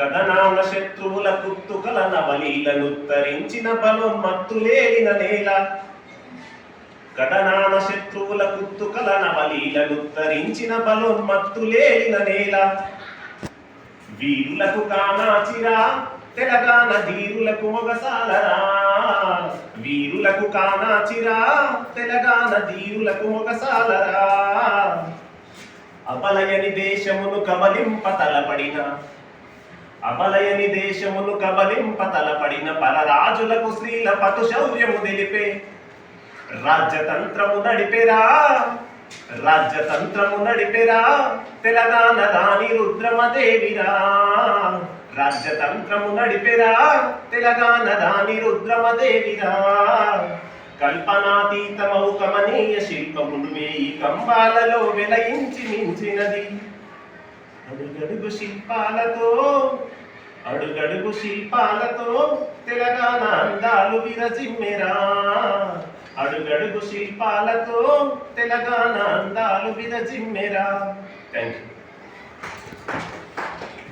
కథనాన శత్రువుల కుత్తుకల నవలీలనుత్తరించిన బలోన్మత్తులేలిన నేల. కథనాన శత్రువుల కుత్తుకల నవలీలనుత్తరించిన బలోన్మత్తులేలిన నేల. వీరులకు కానాచిరా తెలంగాణ ధీరులకు మొగసాలరా. వీరులకు కానాచిరా తెలంగాణ ధీరులకు మొగసాలరా. అబలయని దేశమును కబలింప తలపడిన అబలయని దేశమును కబలింప తలపడిన పరరాజులకు స్త్రీల పతు శౌర్యము తెలిపే రాజ్యతంత్రము నడిపెరా రాజ్యతంత్రము నడిపెరా తెలంగాణ రాణి రుద్రమదేవిరా. రాజ్యతంత్రము నడిపెరా తెలంగాణ రాణి రుద్రమదేవిరా. కల్పనాతీతమౌ కమనీయ శిల్పమును వేయి కంబాలలో వెలయించి మించినది. అడుగడుగు శిల్పాలతో అడుగడుగు శిల్పాలతో తెలంగాణ అందాలు విరజిమ్మెరా. అడుగడుగు శిల్పాలతో తెలంగాణ అందాలు విరజిమ్మెరా. Thank you